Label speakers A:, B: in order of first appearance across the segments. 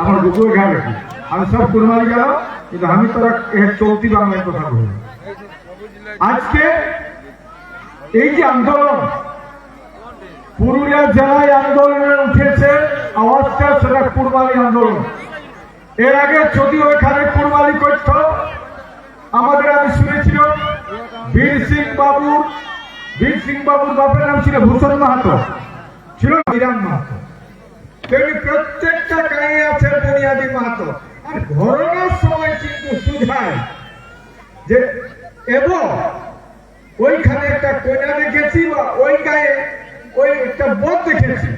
A: আমার বুকুর ঘা রাখি আমি সব কুরবানি গেল কিন্তু আমি তোরা চলতি বাংলায় কথা বলি আজকে এই যে আন্দোলন, পুরুলিয়া জেলায় আন্দোলনে উঠেছে, আওয়াজটা সেটা কুরবানি আন্দোলন। এর আগে যদিও এখানে কুরবানি করত, আমাদের আমি শুনেছিলাম বীর সিং বাবুর, বীর সিং বাবুর বাপের নাম ছিল ভূষণ মাহাতো, ছিল বিরাম মাহাতো। তেমনি প্রত্যেকটা গায়ে আছে বুনিয়াদি মাহাতো। আর ঘটনার সময় কিন্তু সুঝায় যে এবং ওইখানে একটা কন্যা দেখেছি বা ওই গায়ে ওই একটা বধ দেখেছি।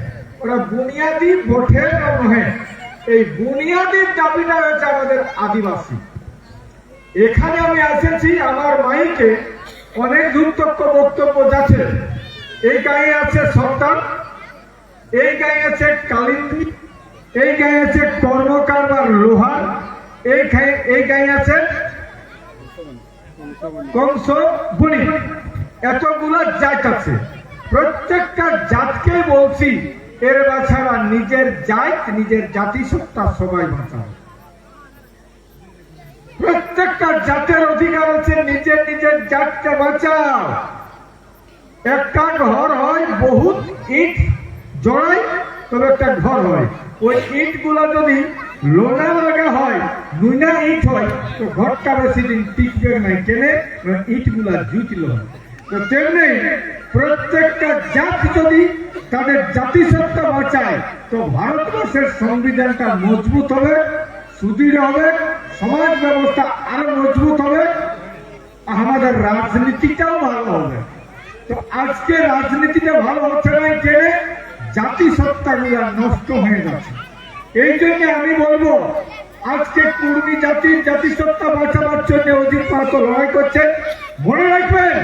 A: ওরা বুনিয়াদি বঠে নহে এই বুনিয়াদির দাবিটা হচ্ছে আমাদের আদিবাসী। এখানে আমি এসেছি, আমার মাইকে অনেক দুর্তক্ষ বক্তব্য যাচ্ছে। এই গায়ে আছে সন্তান। এই গায়ে আছে কালিন্দী এই গায়ে আছে কর্মকার বা লোহার, এই এই গায়ে আছে কংস বুনি এতগুলো জাত আছে। প্রত্যেকটা জাতকে বলছি, এর বাছাড়া নিজের জাত, নিজের জাতিসত্তা সবাই বাঁচাও। প্রত্যেকটা জাতের অধিকার আছে, নিজের নিজের জাতকে বাঁচাও। একটা ঘর হয় বহুত, ইট জড়াই তবে একটা ঘর হয়। ওই ইটগুলা যদি লোনা লাগা হয় নুনা ইট হয়, তো ঘরটা বেশি দিন টিকবে নাই কেনে? ইটগুলা জুটল তো তেমনি প্রত্যেকটা জাত যদি তাদের জাতিসত্তা বাঁচায়, তো ভারতবর্ষের সংবিধানটা মজবুত হবে, সুদৃঢ় হবে, সমাজ ব্যবস্থা আরও মজবুত হবে, আমাদের রাজনীতিটাও ভালো হবে। তো আজকে রাজনীতিটা ভালো হচ্ছে না, কেনে? জাতিসত্তা গুলা নষ্ট হয়ে যাচ্ছে এই জন্য আমি বলব, আজকে কুর্মী জাতির জাতিসত্তা বাঁচাবার জন্য অজিত পাত্র লড়াই করছে। মনে রাখবেন,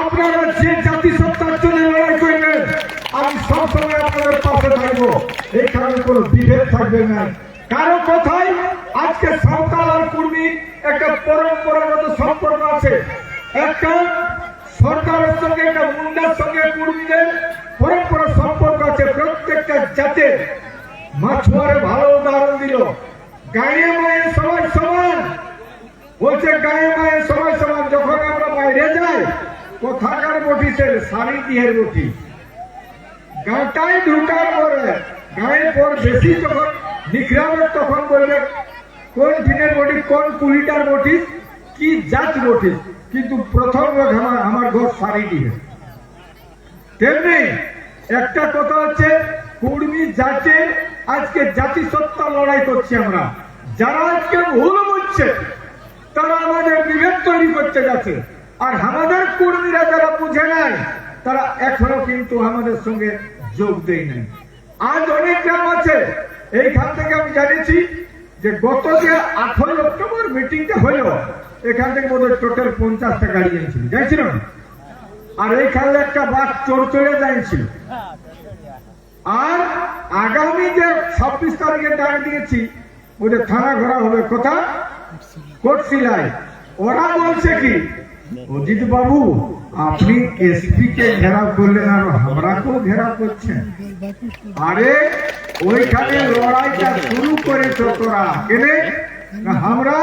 A: আপনারা যে জাতিসত্তার জন্য লড়াই করবেন, আমি সবসময় আপনাদের পাশে থাকব। এখানে কোনো বিভেদ থাকবে না। কারও কথাই আজকে সাঁওতাল আর কুর্মী একটা পরম্পরাগত সম্পর্ক আছে। একটা সরকারের সঙ্গে, একটা মুন্ডার সঙ্গে কুর্মীদের পরম্পরা সম্পর্ক আছে, প্রত্যেকটা জাতের। মাছুয়ারে ভালো উদাহরণ দিল। গায়ে মায়ে সবাই সমান। বলছে, গায়ে মায়ে সবাই সমান। যখন আমরা বাইরে যাই, কোথাকার বটিসের শাড়ি দিহের বটি? গাঁটাই ঢুকার পরে গায়ে পর বেশি যখন নিখরাবে তখন বলবে, কোন দিনের বটি, কোন কুড়িটার বটি, কি জাত বটি? কিন্তু প্রথম আমার আমার ঘর শাড়ি দিয়ে তেমনি একটা কথা হচ্ছে, কুর্মী জাতের আজকে জাতিসত্তা লড়াই করছি আমরা। যারা আজকে ভুল বুঝছে, তারা আমাদের বিভেদ তৈরি করতে যাচ্ছে। আর আমাদের কর্মীরা যারা বুঝে নাই, তারা এখনও কিন্তু আমাদের সঙ্গে যোগ দেয় নাই। আজ অনেক গ্রাম আছে, এইখান থেকে আমি জানিয়েছি যে গত যে আঠারোই অক্টোবর মিটিংটা হলো, এখান থেকে বোধ হয় টোটাল পঞ্চাশটা গাড়ি এনেছিল। না আর এইখানে একটা বাস চলে যাইছিল। আর আগামী যে ছাব্বিশ তারিখে ডাক দিয়েছি ওদের থানা ঘোরা হবে কোথা, কোটশিলায়। ওরা বলছে কি অজিত বাবু আপনি এসপি কে ঘেরাও করলেন আর আমরাকেও ঘেরাও করছেন? আরে, ওইখানে লড়াইটা শুরু করেছ তোরা। কেনে? আমরা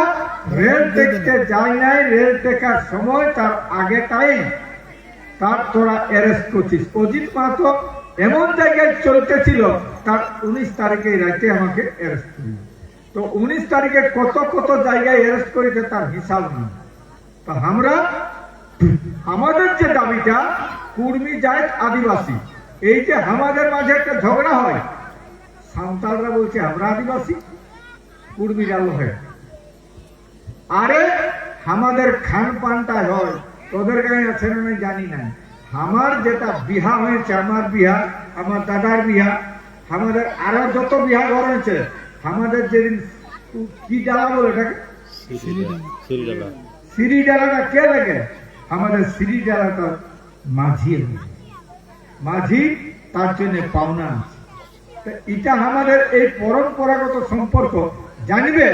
A: রেল দেখতে যাই নাই, রেল দেখার সময় তার আগে টাইম তার তোরা অ্যারেস্ট করছিস। অজিত মাহাতো এমন জায়গায় চলতেছিল, তার উনিশ তারিখে রাতে আমাকে অ্যারেস্ট করি তো উনিশ তারিখে কত কত জায়গায় অ্যারেস্ট করেছে তার হিসাব নেই। তা আমরা, আমাদের যে দাবিটা, কুর্মী জাত আদিবাসী, এই যে আমাদের মাঝে একটা ঝগড়া হয়, সাঁওতালরা বলছে, আমরা আদিবাসী কুর্মীরা লোহে আরে, আমাদের খান পানটা হয় তোদের গায়ে আছে না আমি জানি না। আমার যেটা বিহা হয়েছে আমার বিহা আমার দাদার বিহা আমাদের আরও যত বিহা ঘর হয়েছে আমাদের যেদিন কি জ্বালা বলে এটাকে? সিঁড়ি ডালাটা কে লাগে আমাদের সিঁড়ি ডালাটা মাঝি মাঝি তার জন্য পাওনা আছে। এটা আমাদের এই পরম্পরাগত সম্পর্ক জানবে?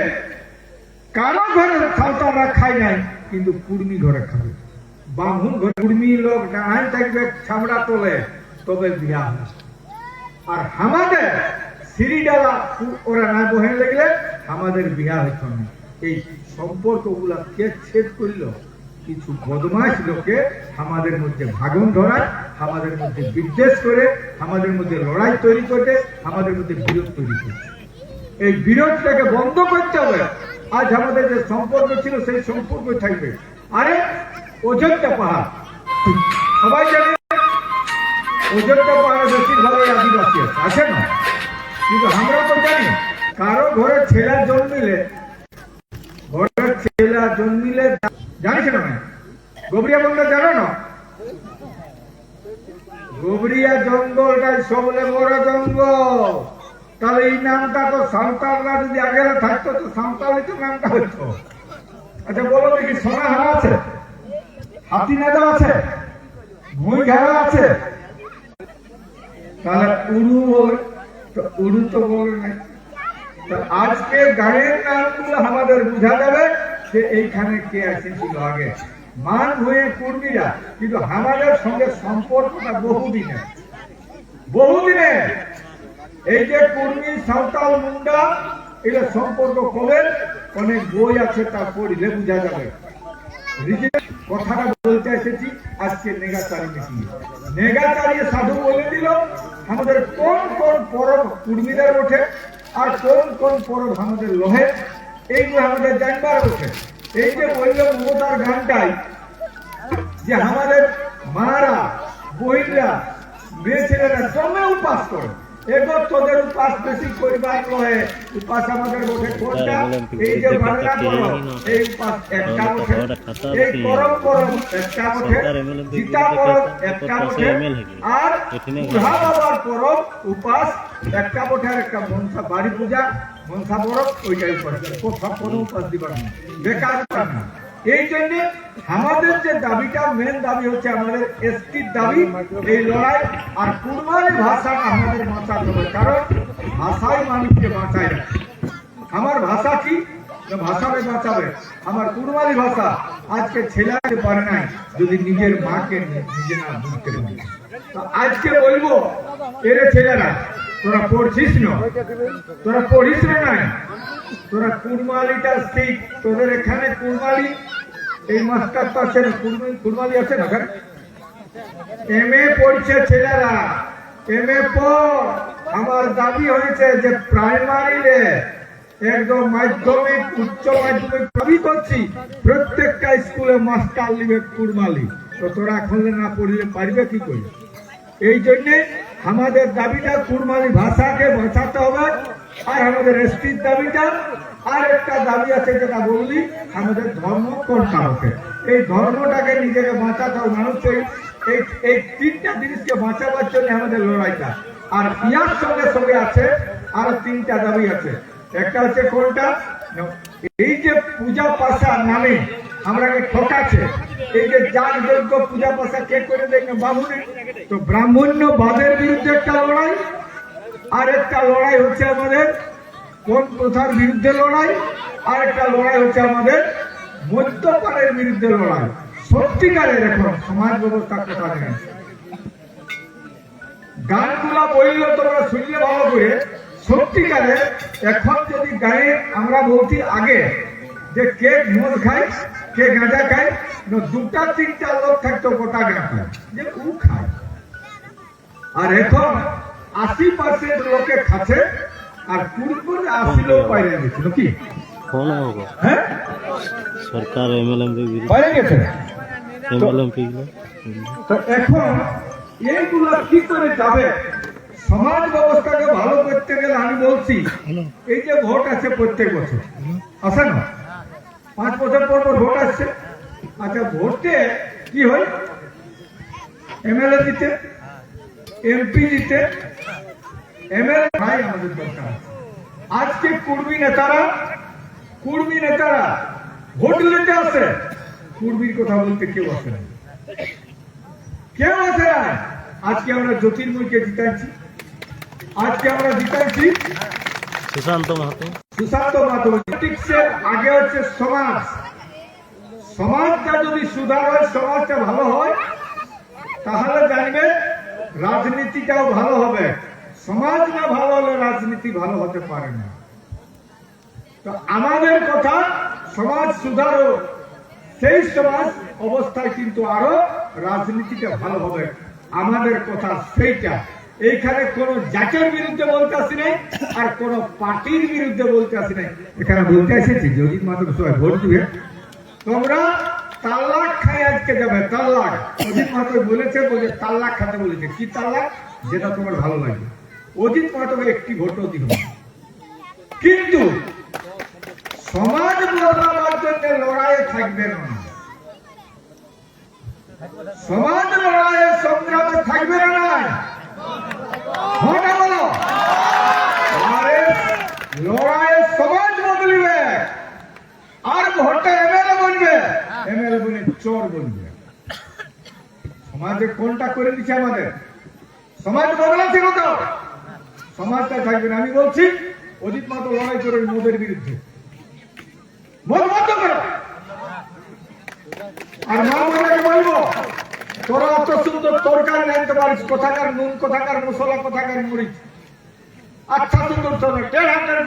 A: কারও ঘরে সাঁওতালরা খায় নাই কিন্তু কুর্মি ঘরে খাবে। বামুন ঘরে লোক ডাঙায় থাকবে ছামড়া তোলে, তবে বিয়া হয়। আর আমাদের সিঁড়িডালা ওরা না বহে লাগলে আমাদের বিয়া হইত না। এই সম্পর্কগুলা কে ছেদ করল? কিছু বদমাস লোকে আমাদের মধ্যে ভাগন ধরায় আমাদের মধ্যে বিদ্বেষ করে আমাদের মধ্যে লড়াই তৈরি করতে আমাদের মধ্যে বিরোধ তৈরি করছে এই বিরোধটাকে বন্ধ করতে হবে। আজ আমাদের যে সম্পর্ক ছিল, সেই সম্পর্ক থাকবে। আরে অযোধ্যা পাহাড়। সবাই জানে অযোধ্যা পাহাড়ে বেশিরভাগ আদিবাসী আছে। আছে না? কিন্তু আমরা তো জানি, কারও ঘরে ছেলে জন্মিলে, ঘরের ছেলে জন্মিলে জানিস না গোবরিয়া বন্ধ জানো না? গোবরিয়া জঙ্গলটা সবলে বড় জঙ্গল। তাহলে এই নামটা তো সাঁওতালরা যদি আগে থাকতো, তো সাঁওতালি তো নামটা হতো আচ্ছা বলো দেখি সোনা হারা আছে? হাতি নেতা আছে ভুঁই ঘেরা আছে। তাহলে উড়ু বল, তো আজকে গানের নামগুলো আমাদের বোঝা যাবে যে এইখানে কে আছে ছিল আগে মান হয়ে কুর্মীরা, কিন্তু সঙ্গে সম্পর্কটা বহুদিনের। বহুদিনের। এই যে কুর্মী সাঁওতাল মুন্ডা এটা সম্পর্ক কবে? অনেক বই আছে তা পড়লে বোঝা যাবে। কথাটা বলতে এসেছি, আজকে নেগাচারি মিটিং। নেগাচারি সাধু বলে দিল, আমাদের কোন কোন পরব কুর্মীদের ওঠে আর কোন কোন পরব আমাদের লোহে। এইগুলো আমাদের জানবার ওঠে। এই যে বলল মমতার গানটাই, যে আমাদের মারা বহিরা মেয়ে ছেলেরা জমে উপাস করে। এবার তোদের উপাস বেশি করিবার নহে উপাস আমাদের বটে কোনটা? এই যে বাংলা পরব। এই উপাস একটা বটে। এই পরব পরব একটা বটে। গীতা পরব একটা বটে। আর বুধা বাবার পরব উপাস একটা বটে আর একটা মনসা বাড়ি পূজা। মনসা পরব ওইটাই উপাস। কোথাও কোনো উপাস দিবার না। বেকার উপাস না। এই জন্য আমাদের যে দাবিটা মেন দাবি হচ্ছে আমাদের এসটির দাবি, এই লড়াই আর কুরবানি ভাষাটা আমাদের বাঁচাতে হবে, কারণ ভাষাই মানুষকে বাঁচায় না আমার ভাষা কি? ভাষাকে বাঁচাবে। আমার কুরবানি ভাষা আজকে ছেলাতে পারে নাই, যদি নিজের মাকে নিজে না বুঝতে পারে আজকে বলব, এরে ছেলেরা, তোরা পড়ছিস না? তোরা পড়িস না তোরা কুরমালিটা শিখ, তোদের এখানে কুরমালি এই মাস্টার তো আছে না কুরমালি কুরমালি আছে না এখানে এম এ পড়ছে ছেলেরা। এম এ আমার দাবি হয়েছে যে প্রাইমারিতে একদম মাধ্যমিক, উচ্চ মাধ্যমিক দাবি করছি। প্রত্যেকটা স্কুলে মাস্টার লিবে কুরমালি তো তোরা খুললে না পড়লে পারবে কি করে? এই জন্যে আমাদের দাবিটা কুরমালি ভাষাকে বাঁচাতে হবে। আর আমাদের এসটির দাবিটা আর একটা দাবি আছে যেটা বললি, আমাদের ধর্ম কোনটা হবে এই ধর্মটাকে নিজেকে বাঁচাতে হবে। মানুষ এই এই তিনটা জিনিসকে বাঁচাবার জন্য আমাদের লড়াইটা। আর ইয়ার সঙ্গে সঙ্গে আছে, আর তিনটা দাবি আছে। একটা হচ্ছে কোনটা? এই যে পূজা পাশা নামে আমরাকে ঠকাচ্ছে, এই যে যাগ যজ্ঞ পূজা পাশা কে করে দেয় বামুনে তো ব্রাহ্মণ্য বাদের বিরুদ্ধে একটা লড়াই আর একটা লড়াই হচ্ছে আমাদের কোন প্রথার বিরুদ্ধে লড়াই? আর একটা লড়াই হচ্ছে আমাদের মদ্যপানের বিরুদ্ধে লড়াই। সত্যিকারের এখন সমাজ ব্যবস্থা কোথা নেই গানগুলা বললে তোমরা শুনলে ভালো করে সত্যিকারে এখন যদি গায়ে আমরা বলছি আগে যে কে মদ খায়, কে গাঁজা খায় দুটা, তিনটা লোক থাকতো গোটা গাঁজা যে উ খায়। আর এখন আশি পার্সেন্ট লোকে খাচ্ছে আর কুরকুর আসিল পাইরে গেছিল কি?
B: কোন হবে।
A: হ্যাঁ?
B: সরকার এমএলএম বিল
A: পাইরে গেছে?
B: এমএলএম বিল
A: তো এখন এইগুলো কি করে যাবে? সমাজ ব্যবস্থাকে ভালো করতে গেলে আমি বলছি এই যে ভোট আছে প্রত্যেক বছর আসে না? পাঁচ বছর পর পর ভোট আসছে। আচ্ছা ভোটে কি হয়? এমএলএ জিতে এমপি জিতে আজকে কুর্মি নেতারা কুর্মি নেতারা ভোট দিতে আসে। কুর্মির কথা বলতে কেউ আসে না। কেউ আসে না। আজকে আমরা জ্যোতির্ময়কে জিতাইছি। আজকে আমরা জিতাইছি
B: সুশান্ত মাহাতো।
A: সুশান্ত মাহাতো। পলিটিক্সের আগে হচ্ছে সমাজ। সমাজটা যদি সুধার হয় সমাজটা ভালো হয় তাহলে জানবে রাজনীতিটাও ভালো হবে। সমাজ না ভালো হলে রাজনীতি ভালো হতে পারে না। তো আমাদের কথা সমাজ সুধারো, সেই সমাজ অবস্থায় কিন্তু আরও রাজনীতিটা ভালো হবে। আমাদের কথা সেইটা। এইখানে কোন জাতের বিরুদ্ধে বলতে আসি নাই, আর কোন পার্টির বিরুদ্ধে বলতে আসি নাই। এখানে বলতে এসেছি যে অজিত মাধব সবাই ভোট দিবে। তোমরা তাল্লাক খাই আজকে যাবে তাল্লাক অজিত মাহাতো বলেছে বলে তাল্লাক খাতে বলেছে। কি তাল্লাক যেটা তোমার ভালো লাগে। অজিত মাহাতো একটি ভোটও দিল কিন্তু সমাজ বদলাবার জন্য লড়াইয়ে থাকবেন না। সমাজ লড়াইয়ে সংগ্রামে থাকবে না। আরে লড়াইয়ে সমাজ বদলিবে। আর ভোটে এমএলএ বনবে। এমএলএ বনে চোর বনবে। সমাজে কোনটা করে দিচ্ছে আমাদের? সমাজ বদলাচ্ছে কত সমাজটা থাকবে আমি বলছি অজিত মাতো লড়াই করে মোদের বিরুদ্ধে। আর মা মামাকে বলব তোরা অত সুন্দর তরকারি রাখতে পারিস। কোথাকার নুন কোথাকার মশলা কোথাকার মরিচ। আচ্ছা সুন্দর তোর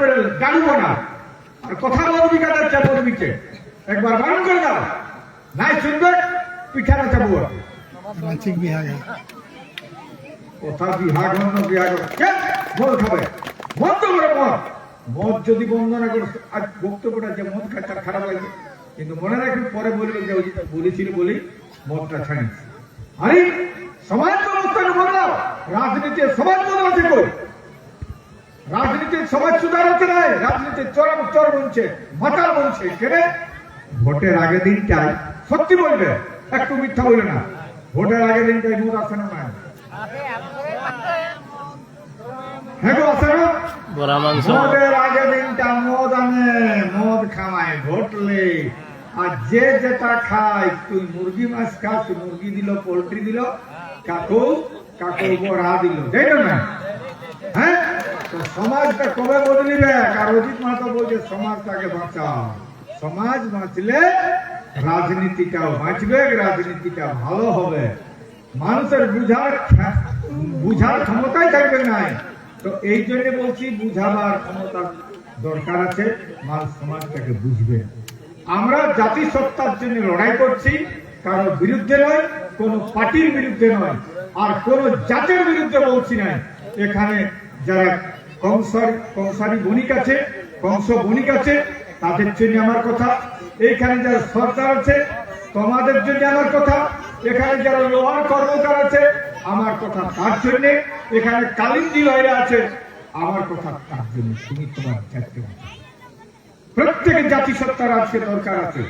A: করে গাড়ি না। আর কথা বলবি কাদের একবার বারণ করে দাও। নাই শুনবে? পিঠা না চাপব
C: মানসিক বিহারে
A: কথা বিহাগ অন্য বিহাগ। কে? মদ খাবে। মদ তো করে মদ। মদ যদি বন্ধ না করে আজ বক্তব্যটা যে মদ খায় তার খারাপ লাগবে। কিন্তু মনে রাখবি পরে বলবে যে ওই বলেছিল বলি মদটা ছাড়িস আরে, সমাজ ব্যবস্থাকে বদলাও রাজনীতি সমাজ বদলাতে কই? রাজনীতির সমাজ সুধার হতে নাই রাজনীতির চরম চর বলছে মাতাল বলছে কেনে? ভোটের আগে দিনটায়, সত্যি বলবে, একটু মিথ্যা বলবে না। ভোটের আগে দিনটায় মদ আসে না না হ্যাঁ গো আসে না
B: বড়া মাংস
A: মদের আগে দিনটা মদ আনে মদ খাওয়ায় ঘটলে। আর যে যেটা খায় তুই মুরগি মাছ খা মুরগি দিল পোল্ট্রি দিল কাকু কাকু বড়া দিল। তাই না? হ্যাঁ? তো সমাজটা কবে বদলিবে? আর অজিত মাহাতো বলছে সমাজটাকে বাঁচাও। সমাজ বাঁচলে রাজনীতিটাও বাঁচবে রাজনীতিটা ভালো হবে। মানুষের বুঝার বুঝার ক্ষমতাই থাকবে নাই তো এই জন্য বলছি বুঝাবার ক্ষমতা দরকার আছে মানুষ সমাজটাকে বুঝবে। আমরা জাতিসত্তার জন্য লড়াই করছি, কারও বিরুদ্ধে নয়, কোন পার্টির বিরুদ্ধে নয়, আর কোন জাতের বিরুদ্ধে বলছি না এখানে যারা কংসার, কংসারী বণিক আছে, কংস বণিক আছে, তাদের জন্য আমার কথা। এইখানে যারা সরকার আছে, তোমাদের জন্য আমার কথা। এখানে যারা লোহার কর্মকার আছে, আমার কথা তার জন্য। এখানে কালিন্দি লয়েরা আছে আমার কথা তার জন্য তুমি তোমার জাতীয় প্রত্যেক জাতিসত্তার আজকে দরকার আছে।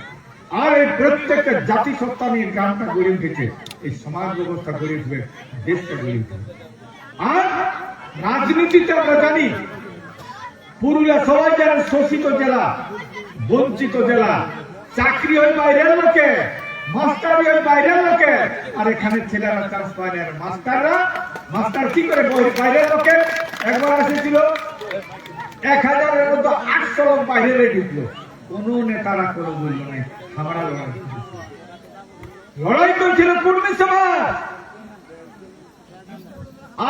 A: আর এই প্রত্যেকটা জাতিসত্তা নিয়ে গ্রামটা গড়ে উঠেছে, এই সমাজ ব্যবস্থা গড়ে উঠবে, দেশটা গড়ে উঠবে। আর রাজনীতিতে আমরা জানি, পুরুলিয়া সবাই জানেন শোষিত জেলা, বঞ্চিত জেলা। চাকরি হয় বাইরের লোকে মাস্টারি ওই বাইরের লোকে। আর এখানে ছেলেরা চান্স পায় না মাস্টাররা। মাস্টার কি করে লোকে। একবার এসেছিল এক হাজারের আটশো লোক বাইরে নেতারা কোনো বলল নাই লড়াই করছিল। সমাজ।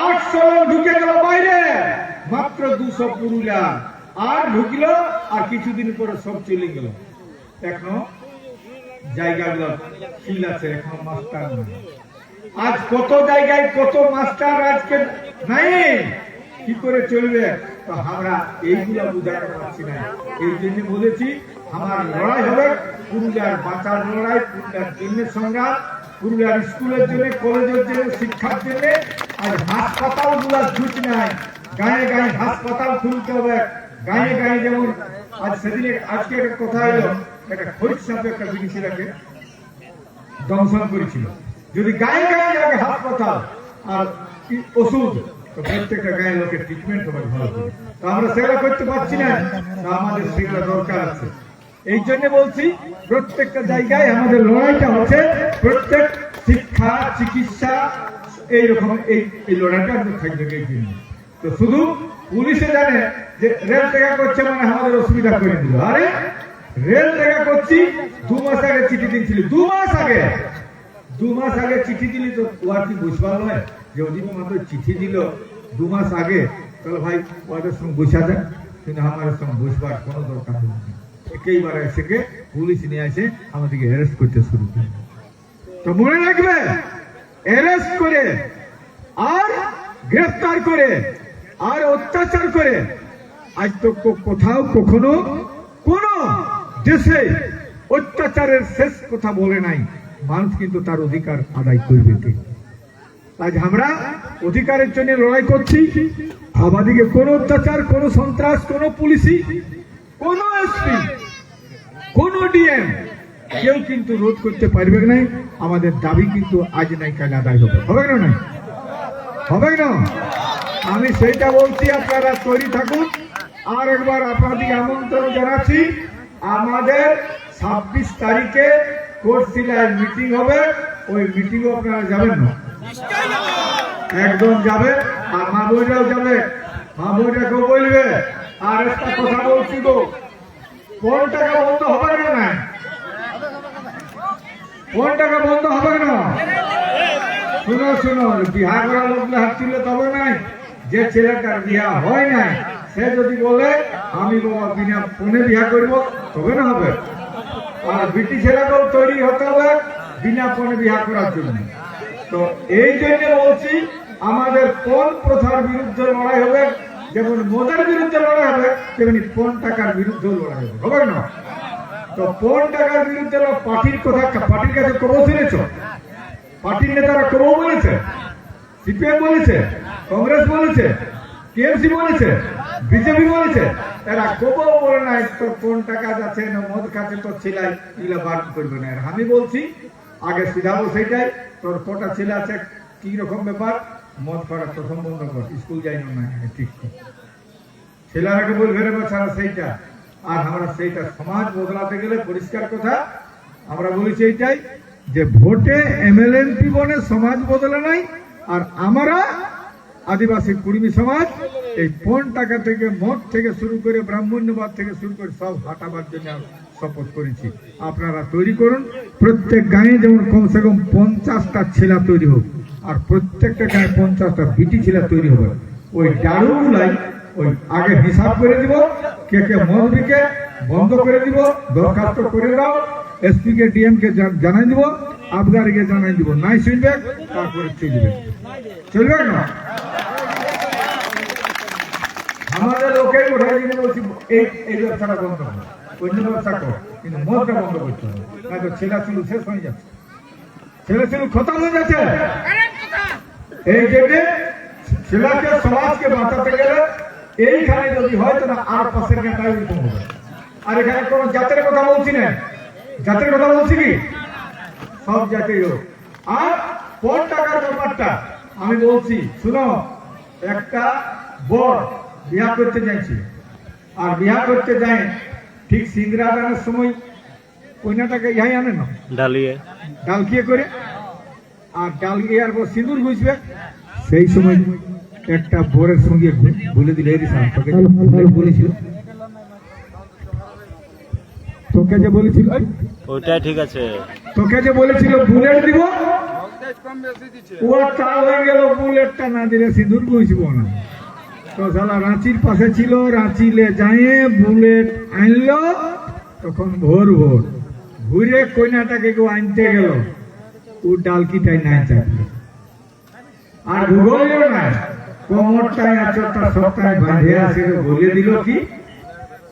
A: আটশো লোক ঢুকে গেল বাইরে। মাত্র দুশো পুরুলিয়া আর ঢুকলো, আর কিছুদিন পরে সব চলে গেল। এখনও জায়গাগুলো ফিল আছে, এখনও মাস্টার নাই। আজ কত জায়গায় কত মাস্টার আজকে নাই? কি করে চলবে? তো আমরা এইগুলা বুঝাতে পারছি না। এই জন্য বলেছি, আমার লড়াই হবে পুরুলিয়ার বাঁচার লড়াই, পুরুলিয়ার জন্যের সংগ্রাম, পুরুলিয়ার স্কুলের জন্য, কলেজের জন্য, শিক্ষার জন্য। আর হাসপাতালগুলা ঝুঁক নাই। গায়ে গায়ে হাসপাতাল খুলতে হবে। গায়ে গায়ে যেমন আজ সেদিনে আজকে একটা কথা এলো একটা খরিদ সাথে একটা বিদেশিরাকে দংশন করেছিল। যদি গায়ে গায়ে যাবে হাসপাতাল আর ওষুধ প্রত্যেকটা গায়ে লোকের ট্রিটমেন্ট হবে ভালো তো আমরা সেগুলো করতে পারছি না আমাদের সেগুলো দরকার আছে। এই জন্য বলছি, প্রত্যেকটা জায়গায় আমাদের লড়াইটা হচ্ছে প্রত্যেক শিক্ষা, চিকিৎসা, এইরকম এই এই লড়াইটা থাকবে এই জন্য। তো শুধু পুলিশে জানে যে রেল দেখা করছে মানে আমাদের অসুবিধা করে দিল। আরে রেল দেখা করছি, দু মাস আগে চিঠি দিয়েছিল। দু মাস আগে? দু মাস আগে চিঠি দিলি তো আর কি বুঝবার নয় যে অজিত মাত্র চিঠি দিল দু মাস আগে। তাহলে ভাই ওদের সঙ্গে বসা যায় কিন্তু আমার সঙ্গে বসবার কোনো দরকার নেই। একেইবার এসে পুলিশ নিয়ে আসে আমাদেরকে অ্যারেস্ট করতে শুরু করে তো মনে রাখবে অ্যারেস্ট করে আর গ্রেফতার করে আর অত্যাচার করে আজ তো কোথাও কখনো কোন দেশে অত্যাচারের শেষ কথা বলে নাই। মানুষ কিন্তু তার অধিকার আদায় করবে আজ আমরা অধিকারের জন্য লড়াই করছি। আমাদিকে কোন অত্যাচার, কোন সন্ত্রাস, কোন পুলিশি, কোন এসপি, কোন ডিএম কেউ কিন্তু রোধ করতে পারবে না। আমাদের দাবি কিন্তু আজ নাই, কাল আদায় হবে। হবে না? নাই হবে না? আমি সেইটা বলছি, আপনারা তৈরি থাকুন। আর একবার আপনাদের আমন্ত্রণ জানাচ্ছি। আমাদের ছাব্বিশ তারিখে কোর্টশিলায় মিটিং হবে। ওই মিটিংও আপনারা যাবেন না। একজন যাবে আর মা বইরাও যাবে। মা বইটাকেও বলবে আর একটা কথা বলছি তো কোন টাকা বন্ধ হবে না না কোন? টাকা বন্ধ হবে না? শুনো শুনো বিহা করা লোকলে হাত তুললে তবে নাই, যে ছেলেটার বিয়া হয় নাই সে যদি বলে, আমি বাবা বিনা ফোনে বিয়া করব, তবে না হবে। আর বিটি ছেলেকেও তৈরি হতে হবে বিনা ফোনে বিয়া করার জন্য। তো এই জন্য বলছি, আমাদের কোন প্রথার বিরুদ্ধে লড়াই হবে, যেমন মদের বিরুদ্ধে লড়াই হবে, তেমনি কোন টাকার বিরুদ্ধে লড়াই হবে হবে না? তো কোন টাকার বিরুদ্ধে পার্টির কথা, পার্টির কাছে কবো শুনেছ? পার্টির নেতারা কবো বলেছে? সিপিএম বলেছে? কংগ্রেস বলেছে? টিএমসি বলেছে? বিজেপি বলেছে, এরা কবো বলে নাই, তো কোন টাকা যাচ্ছে, না মদ খাচ্ছে, তো ছিলাই, এগুলো বার করবে না। আমি বলছি, আগে সিধাবো সেইটাই, তোর কটা ছেলে আছে, কি রকম ব্যাপার? মদ খাওয়া প্রথম বন্ধ কর, স্কুল যাই না ঠিক ছেলেরাকে বলবে, রে বাচ্চারা, সেইটা। আর আমরা সেইটা সমাজ বদলাতে গেলে পরিষ্কার কথা, আমরা বলেছি এইটাই, যে ভোটে এমএলএমপি বনে সমাজ বদলে নাই, আর আমরা আদিবাসী কুর্মী সমাজ, এই পণ টাকা থেকে মদ থেকে শুরু করে ব্রাহ্মণ্যবাদ থেকে শুরু করে সব হাঁটাবার জন্য শপথ করেছি। আপনারা তৈরি করুন। প্রত্যেক গায়ে যেমন কমসে কম পঞ্চাশটা ছেলা তৈরি হোক, আর প্রত্যেকটা গায়ে পঞ্চাশটা বিটি ছেলা তৈরি হবে। ওই ডাড়ুগুলাই ওই আগে হিসাব করে দিব, কে কে মদ বন্ধ করে দিব, দরখাস্ত করে দাও এসপি কে ডিএম কে জানাই দিব, আবগারিকে জানাই দিব। নাই শুনবে, তারপরে চলবে। চলবে না? আমাদের লোকের ওঠাই দিনে বলছি, এই এই ব্যবসাটা বন্ধ হবে অন্য ব্যবসা কর, কিন্তু মদটা বন্ধ করতে হবে তো ছেলা চুলু শেষ হয়ে যাচ্ছে। ছেলে চুলু খতম হয়ে যাচ্ছে? এই জন্য ছেলেকে সমাজকে বাঁচাতে গেলে এইখানে যদি হয় তো না আর পাশের ঘাটায় উল্টো হবে আর এখানে কোন জাতের কথা বলছি না। জাতের কথা বলছি কি? সব হোক। আর কোন টাকার ব্যাপারটা আমি বলছি, শুনো, একটা বর বিয়া করতে যাইছি। আর বিয়া করতে যায় ঠিক সিংরা দানের সময় কন্যাটাকে ইহাই আনে না?
B: ডালিয়ে।
A: ডাল কিয়ে করে? আর ডাল গিয়ে আর পর সিঁদুর ঘুষবে। সেই সময় একটা বোরের সঙ্গে বলে দিলে "এই সাহেব, তোকে যে বলেছিল। তোকে যে বলেছিল এই,
B: ওইটাই ঠিক আছে।
A: তোকে যে বলেছিল বুলেট দিব? ওটা হয়ে গেল বুলেটটা না দিলে সিঁদুর ঘুষবো না। তো রাঁচির পাশে ছিল, রাঁচিলে যায় বুলেট আনলো, তখন ভোর ভোর। ঘুরে কইনাটাকে কেউ আনতে গেল। ও ডালকিটাই নাই চাপলো আর ভূগোলেও না। কোমরটায় আচরটা সপ্তাহে বাঁধে আসে বলে দিল কি,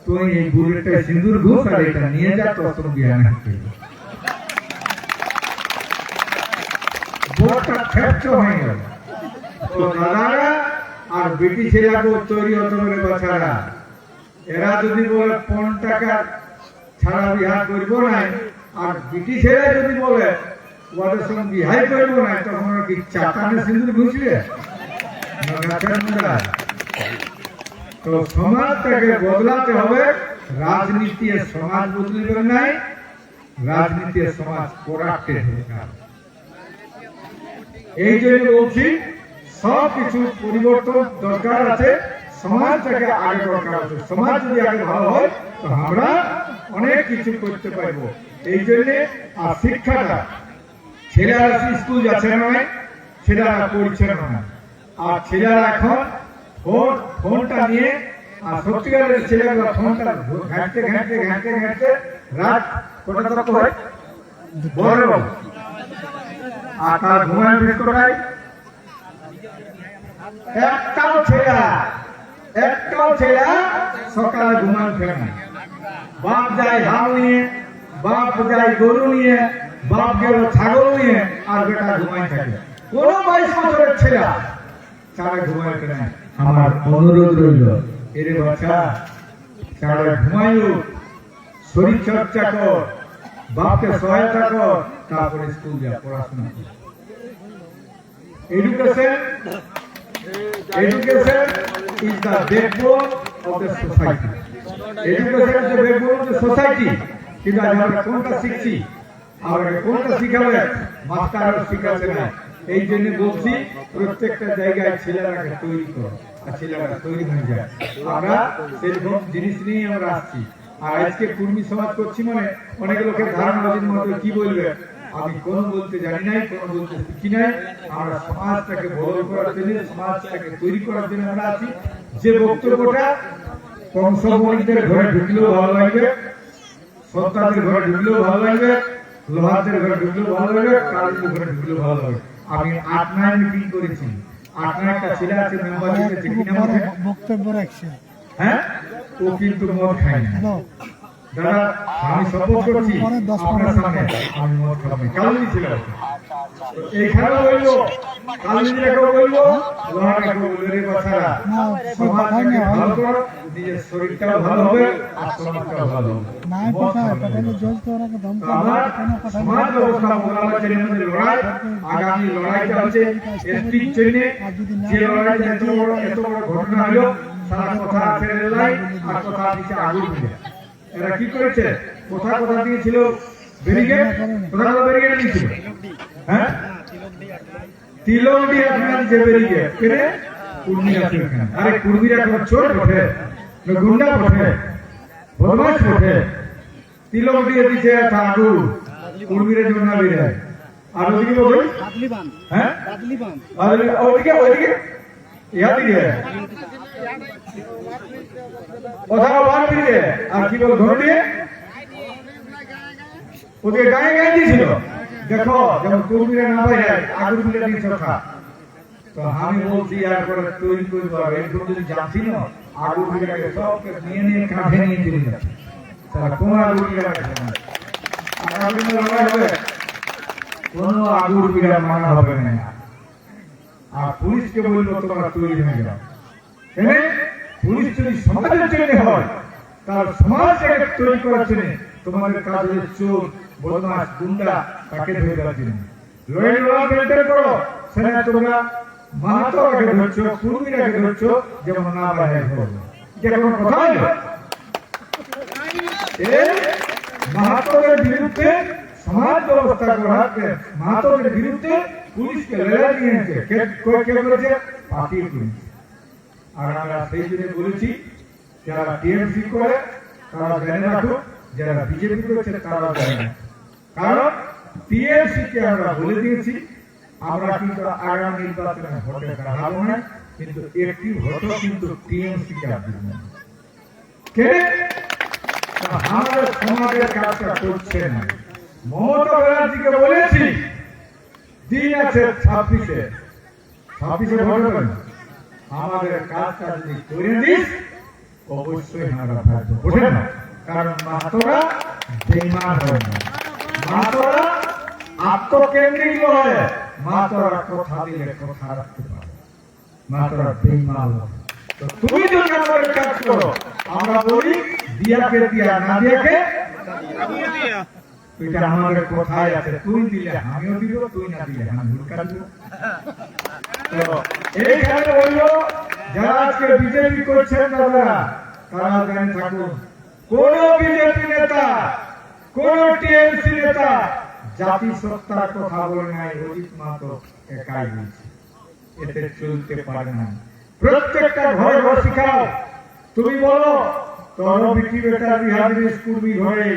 A: তুই এই বুলেটটা সিঁদুর ঘুষ আর এটা নিয়ে যা, তোর কোনো বিয়া না করবে। বোরটা হয়ে গেল। তো দাদারা আর বেটি ছেলেকে তৈরি হতে বাচ্চারা এরা যদি বলে পনেরো টাকা ছাড়া বিহার করব না আর ছেলে যদি বলে ওদের সঙ্গে বিহাই করব না তখন কি চাটানে সিঁদুর মুড়ায়? তো সমাজটাকে বদলাতে হবে, রাজনীতি সমাজ বদলিবে নাই, রাজনীতি সমাজ করাপ্টেড দরকার এই জন্য বলছি সব কিছু পরিবর্তন দরকার আছে সমাজটাকে আগে দরকার আছে। সমাজ যদি আগে ভালো হয়, তো আমরা অনেক কিছু করতে পারব। এই জন্য আর শিক্ষাটা, ছেলেরা স্কুল যাচ্ছে নয়, ছেলেরা পড়ছে না আর ছেলেরা এখন ফোন, ফোনটা নিয়ে, আর সত্যিকারের ছেলেগুলো ফোনটা ঘাঁটতে ঘাঁটতে ঘাঁটতে ঘাঁটতে রাত কটা তক হয়? বড় আর তার ঘুমায় বেশ কটায় একটাও ছেলে একটাও ছেলে সকালে ঘুমান ফেরে না বাপ যায় হাল নিয়ে, বাপ যায় গরু নিয়ে, বাপ গেল ছাগল নিয়ে, আর বেটা ঘুমাই থাকে। কোন বাইশ বছরের ছেলে চারা ঘুমায় ফেরে আমার অনুরোধ রইল, এরে বাচ্চা চারা ঘুমায়ু শরীর চর্চা কর, বাপকে সহায়তা কর, তারপরে স্কুল যা, পড়াশোনা কর। Education Education is the backbone of the society. Education is the backbone of the society. কিন্তু আজ আমরা কোনটা শিখছি? আমরা কোনটা শিখাবে? মাস্টারও শিখাচ্ছে না। এই জন্য বলছি, প্রত্যেকটা জায়গায় ছেলেরাকে তৈরি করো। আর ছেলেরা তৈরি হয়ে যায়। আমরা সেরকম জিনিস নিয়ে আমরা আসছি। আর আজকে কুর্মী সমাজ করছি মানে অনেক লোকের ধারণা মতো কি বলবে? আমি কোন বলতে জানি নাই কোন বলতে শিখি নাই। আমরা সমাজটাকে বদল করার জন্য সমাজটাকে তৈরি করার জন্য আমরা আছি। যে বক্তব্যটা কংসবণীদের ঘরে ঢুকলেও ভালো লাগবে সন্তানদের ঘরে ঢুকলেও ভালো লাগবে লোহাদের ঘরে ঢুকলেও ভালো লাগবে কালীদের ঘরে ঢুকলেও ভালো লাগবে। আমি আট নয় মিটিং করেছি। আট নয় একটা ছেলে আছে মেম্বার?
C: বক্তব্য রাখছে।
A: হ্যাঁ? ও কিন্তু মদ খায় না। দাদা আমি শপথ করছি আপনার সামনে আমি মদ খাব কালই ছিল এইখানে বলব কালই রেখে বলব লোহা রেখে বলব বাচ্চারা
C: না।
A: ভালো করো নিজের শরীরটাও ভালো হবে আর সমাজটাও ভালো হবে।
C: নাই
A: মদ
C: পাঠায়
A: খাবে না।
C: পাঠালে জজ তো ওরা
A: তো আমার সমাজ ব্যবস্থা মোকাবেলার জন্য আমাদের লড়াই। আগামী লড়াইটা হচ্ছে এসটির জন্য যে লড়াইটা এত বড় এত বড় ঘটনা হলো সারা কথা আছে রেলাই আর কথা দিচ্ছে আগুন এরা কি করেছে? কথা কথা দিয়েছিল? ব্যারিকেড? কথা কথা ব্যারিকেড দিয়েছিল হ্যাঁ? তিলক দিয়ে আপনার যে ব্যারিকেড কেনে কুর্মি আরে কুর্মিরা কোনো চোর বটে? গুন্ডা বটে? বদমাশ বটে? তিলক দিয়ে দিচ্ছে একটা কুর্মিরা যেন বেরিয়ে আর ওদিকে বলি। হ্যাঁ? আর ওদিকে ওদিকে? ইহা দিকে কথা আর কি বল ধরে দিয়ে। ওদিকে গায়ে গায়ে দিয়েছিল। দেখো যেমন কুর্মিরা না বাইরে আগুন দিলে দিয়েছ খা তো আমি বলছি, আর করে তৈরি আর এরকম যদি জানছি না আগুন সবকে নিয়ে নিয়ে নিয়ে চলে যাচ্ছে তারা কোন আগুন দিলে রাখছে না আগামী দিনে লড়াই হবে কোন আগুন দিলে মানা হবে না। আর পুলিশকে বলব তোমরা তৈরি হয়ে যাও। কেন পুলিশ যদি সমাজের জন্য হয়, তার সমাজটাকে তৈরি করার জন্য তোমাদের কাজ হচ্ছে চোর বদমাস গুন্ডা তাকে ধরে দেওয়ার জন্য লড়াই লড়া মেনটেন করো সেটা তোমরা মাহাতোরাকে ধরছো কুর্মীরাকে ধরছো, যেমন না বাইরে করব এটা কোনো কথা এই মাহাতোদের বিরুদ্ধে সমাজ ব্যবস্থা করাতে মাহাতোদের বিরুদ্ধে পুলিশকে লড়াই নিয়েছে কে কে- করেছে? পার্টির পুলিশ আর আমরা সেই বলেছি, যারা টিএমসি করে, তারা জেনে রাখুক যারা বিজেপি করেছে তারা জানে কারণ টিএমসি কে আমরা বলে দিয়েছি, আমরা কিন্তু আগামী নির্বাচনে ভোটে না, কিন্তু একটি কিন্তু টিএমসি কে না। কে? সমাজের কাজটা করছে না। মমতা ব্যানার্জিকে বলেছি, দিন আছে ছাব্বিশে। ছাব্বিশে ভোট হবে না। আমাদের কাজটা যদি করে দিস, অবশ্যই আমরা থাকব ওঠে না? কারণ মাতরা বেমান হয় না। মাতরা আত্মকেন্দ্রিক নয় মাতরা কথা দিলে কথা রাখতে পারে। মাতরা বেমান হয়। তো তুমি যদি আমাদের কাজ করো, আমরা বলি, দিয়াকে দিয়া না দিয়াকে, এটা আমাদের কথায় আছে। তুই দিলে আমিও দিব তুই না দিলে আমি হুলকা দিব তো এইখানে বলল, যারা আজকে বিজেপি করছেন দাদা তারা জানে থাকুন। কোন বিজেপি নেতা, কোন টিএমসি নেতা জাতি সত্তার কথা বলে নাই অজিত মাতো একাই বলছে। এতে চলতে পারে না। প্রত্যেকটা ঘরে ঘর শিখাও। তুমি বলো, তোর বিক্রি বেটা বিহারি স্কুল ঘরে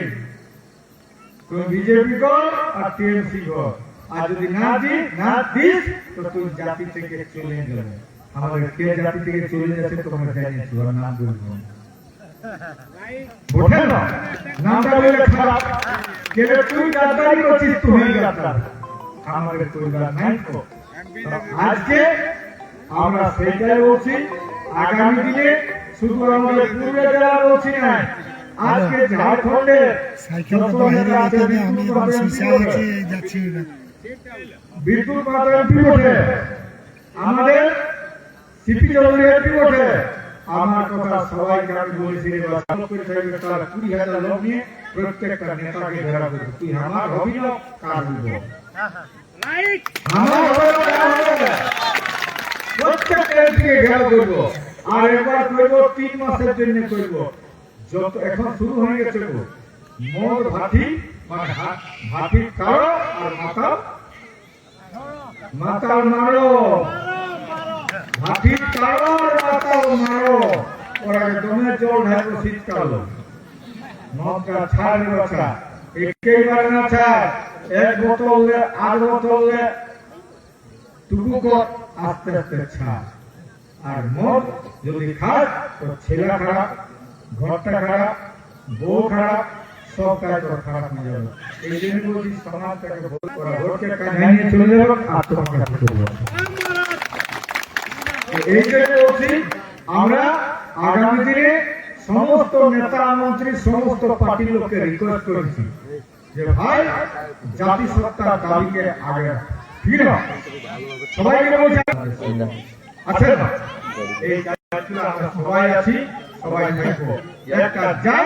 A: তুই বিজেপি কর আর টিএমসি কর। আর যদি না দিস না দিস তো তুই জাতি থেকে চলে যাবে। আমাদের কে জাতি থেকে চলে যাচ্ছে তোমরা জানিয়েছো নাম বলব। বোঝেন না? নামটা বলে খারাপ কে তুই? গাদ্দারি করছিস তুই গাদ্দার। আমাদের পরিবার নাই তো। তো আজকে আমরা সেইটাই বলছি আগামী দিনে শুধু আমাদের পূর্বে জেলা বলছি না আজকে ঝাড়খণ্ডে
C: সাইকেল তো বাইরে যেতে আমি যাচ্ছি না
A: বিদ্যুৎ আমাদের সিপি চৌধুরী এমপি ওঠে আমার কথা সবাইকে আমি বলেছি কুড়ি হাজার লোক নিয়ে প্রত্যেকটা নেতাকে ঘেরা করবে আমার হবি কার আর এবার করব, তিন মাসের জন্য করব। যত এখন শুরু হয়ে গেছে মদ ভাটি ভাটির কারও আর মাথা মাতাল মারো। হাতির কালো মাতাল মারো। ওরা দমে জল ঢাকো শীতকাল। নৌকা ছাড় রচা একেবারে না ছাড়। এক বোতল আধ বোতল টুকু কর আস্তে আস্তে ছাড়। আর মদ যদি খাস তো ছেলে খারাপ, ঘরটা খারাপ, বউ খারাপ সব কাজ তোর খারাপ হয়ে যাবে। এই জন্য বলছি সমাজটাকে ভোট করা ভোটকে কাজে নিয়ে চলে যাবে আর করব এই জন্য বলছি আমরা আগামী দিনে সমস্ত নেতা মন্ত্রী সমস্ত পার্টির লোককে রিকোয়েস্ট করেছি যে ভাই জাতিসত্তার দাবিকে আগে ঠিক না সবাই বলছি আচ্ছা এই আমরা সবাই আছি সবাই থাকব। আর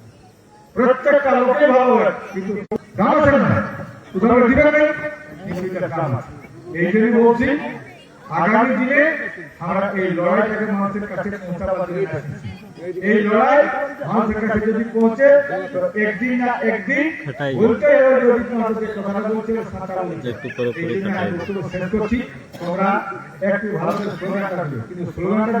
A: প্রত্যেকটা লোকে ভালো কিন্তু গ্রাম আছে না। উদাহরণ দিবে না কিন্তু এটা গ্রাম আছে। এই জন্য বলছি আগামী দিনে আমরা এই লড়াইটাকে মানুষের কাছে পৌঁছাবার জন্য এই লড়াই মানুষের কাছে যদি পৌঁছে একদিন না একদিন বলতে যদি তোমাদের বলছে সাঁতার বলছে।
B: একটু পরে পরে
A: এই জন্য আমি। বক্তব্য শেষ করছি। তোমরা একটু ভালো করে কিন্তু স্লোগানটা